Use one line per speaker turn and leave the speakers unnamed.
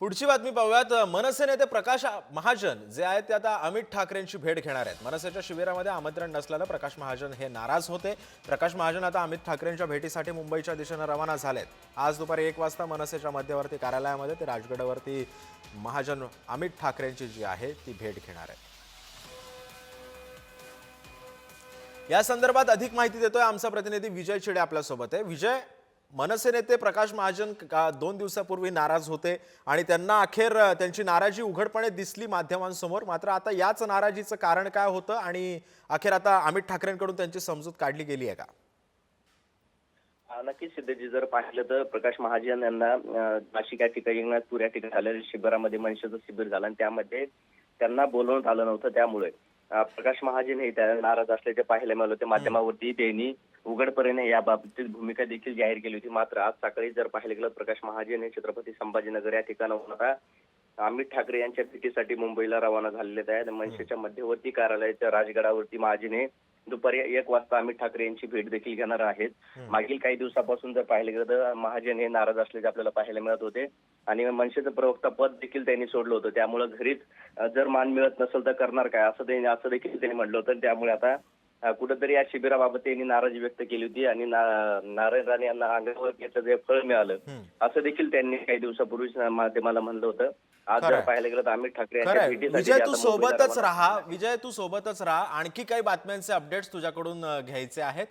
पुढची बातमी पाहूयात. मनसे नेते प्रकाश महाजन जे आहेत ते आता अमित ठाकरेंची भेट घेणार आहेत. मनसेच्या शिबिरामध्ये आमंत्रण नसल्यानं प्रकाश महाजन हे नाराज होते. प्रकाश महाजन आता अमित ठाकरेंच्या भेटीसाठी मुंबईच्या दिशेनं रवाना झालेत. आज दुपारी एक वाजता मनसेच्या मध्यवर्ती कार्यालयामध्ये ते राजगडावरती महाजन अमित ठाकरेंची जी आहे ती भेट घेणार आहेत. या संदर्भात अधिक माहिती देतोय आमचा प्रतिनिधी विजय चिडे आपल्यासोबत आहे. विजय मनसे नेते प्रकाश महाजन दोन दिवसापूर्वी नाराज होते आणि त्यांना अखेर त्यांची नाराजी उघडपणे दिसली माध्यमांसमोर. मात्र आता याच नाराजीचं कारण काय होतं आणि अखेर आता अमित ठाकरेंकडून त्यांची समजूत काढली गेली आहे का?
नक्कीच सिद्धजी जर पाहिलं तर प्रकाश महाजन यांना नाशिक या ठिकाणी नागपूर या ठिकाणी झालेल्या शिबिरामध्ये मनसेचं शिबिर झालं आणि त्यामध्ये त्यांना बोलवण्यात आलं नव्हतं त्यामुळे. प्रकाश महाजन हे त्या नाराज असल्याचे पाहायला मिळालं. होते माध्यमावरती त्यांनी उघडपणे या बाबतीत भूमिका देखील जाहीर केली होती. मात्र आज सकाळी जर पाहिलं गेलं प्रकाश महाजन हे छत्रपती संभाजीनगर या ठिकाणाहून आता अमित ठाकरे यांच्या भेटीसाठी मुंबईला रवाना झालेले आहेत. मनसेच्या मध्यवर्ती कार्यालयाच्या राजगडावरती महाजन हे दुपारी एक वाजता अमित ठाकरे यांची भेट देखील घेणार आहेत. मागील काही दिवसापासून जर पाहिलं गेलं तर महाजन हे नाराज असल्याचे आपल्याला पाहायला मिळत होते. आणि मनसेचं प्रवक्ता पद देखील त्यांनी सोडलं होतं. त्यामुळे घरीच जर मान मिळत नसेल तर करणार काय? असं त्यांनी असं देखील त्यांनी म्हटलं होतं. त्यामुळे आता कुठेतरी या शिबिराबाबत त्यांनी नाराजी व्यक्त केली होती आणि नारायण राणे यांना अंगावर घेतलं जे फळ मिळालं असं देखील त्यांनी काही दिवसापूर्वी माध्यमाला म्हणलं होतं. आज जर. पाहायला गेलं तर अमित ठाकरे यांच्या
विजय
ते
सोबतच राहा. विजय तू सोबतच राहा. आणखी काही बातम्यांचे अपडेट्स तुझ्याकडून घ्यायचे आहेत.